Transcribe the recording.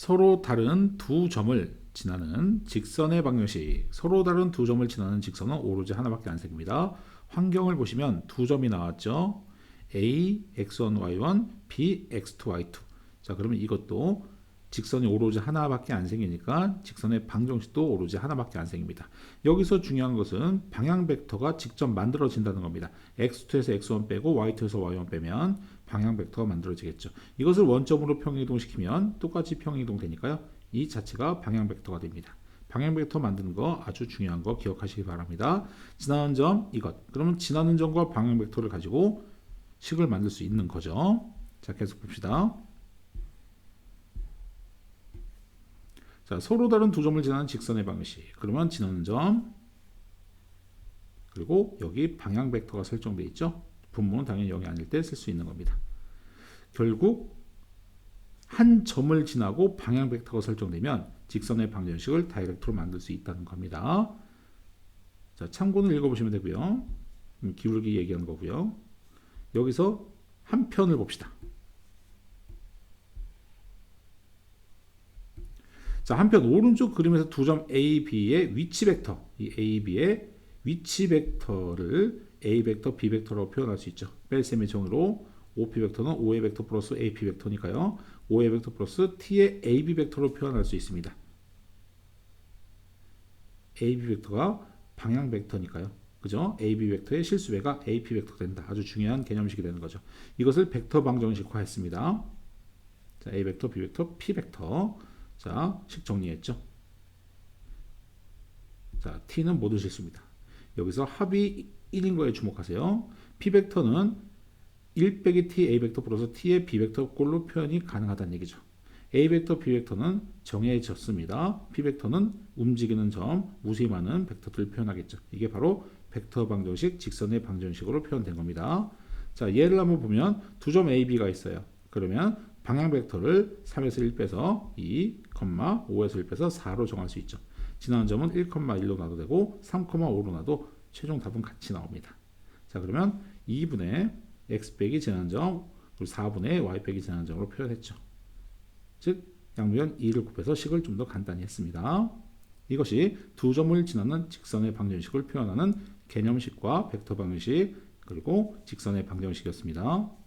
서로 다른 두 점을 지나는 직선의 방정식. 서로 다른 두 점을 지나는 직선은 오로지 하나밖에 안 생깁니다. 환경을 보시면 두 점이 나왔죠. A, x1, y1, B, x2, y2. 자, 그러면 이것도 직선이 오로지 하나밖에 안 생기니까 직선의 방정식도 오로지 하나밖에 안 생깁니다. 여기서 중요한 것은 방향 벡터가 직접 만들어진다는 겁니다. x2에서 x1 빼고 y2에서 y1 빼면 방향 벡터가 만들어지겠죠. 이것을 원점으로 평행이동시키면 똑같이 평행이동 되니까요. 이 자체가 방향 벡터가 됩니다. 방향 벡터 만드는 거 아주 중요한 거 기억하시기 바랍니다. 지나는 점 이것. 그러면 지나는 점과 방향 벡터를 가지고 식을 만들 수 있는 거죠. 자, 계속 봅시다. 자, 서로 다른 두 점을 지나는 직선의 방식. 그러면 지나는 점 그리고 여기 방향 벡터가 설정되어 있죠. 분모는 당연히 0이 아닐 때 쓸 수 있는 겁니다. 결국 한 점을 지나고 방향 벡터가 설정되면 직선의 방정식을 다이렉트로 만들 수 있다는 겁니다. 자, 참고는 읽어보시면 되고요. 음, 기울기 얘기하는 거고요. 여기서 한 편을 봅시다. 자, 한편 오른쪽 그림에서 두 점 A, B의 위치 벡터, 이 A, B의 위치 벡터를 A 벡터, B 벡터로 표현할 수 있죠. 뺄셈의 정의로 OP 벡터는 OA 벡터 플러스 AP 벡터니까요. OA 벡터 플러스 T의 AB 벡터로 표현할 수 있습니다. AB 벡터가 방향 벡터니까요. 그죠? AB 벡터의 실수배가 AP 벡터가 된다. 아주 중요한 개념식이 되는 거죠. 이것을 벡터 방정식화 했습니다. 자, A 벡터, B 벡터, P 벡터. 자, 식 정리했죠. 자, T는 모두 실수입니다. 여기서 합이 1인 거에 주목하세요. P 벡터는 1 빼기 T A 벡터 플러스 T의 B 벡터 꼴로 표현이 가능하다는 얘기죠. A 벡터, B 벡터는 정해졌습니다. P 벡터는 움직이는 점, 무수히 많은 벡터들을 표현하겠죠. 이게 바로 벡터 방정식, 직선의 방정식으로 표현된 겁니다. 자, 예를 한번 보면 두 점 A, B가 있어요. 그러면 방향 벡터를 3에서 1 빼서 2, 5에서 1 빼서 4로 정할 수 있죠. 지나는 점은 1,1로 놔도 되고 3,5로 놔도 최종 답은 같이 나옵니다. 자, 그러면 2분의 x 빼기 지나는 점, 그리고 4분의 y 빼기 지나는 점으로 표현했죠. 즉, 양면 2를 곱해서 식을 좀 더 간단히 했습니다. 이것이 두 점을 지나는 직선의 방정식을 표현하는 개념식과 벡터 방정식, 그리고 직선의 방정식이었습니다.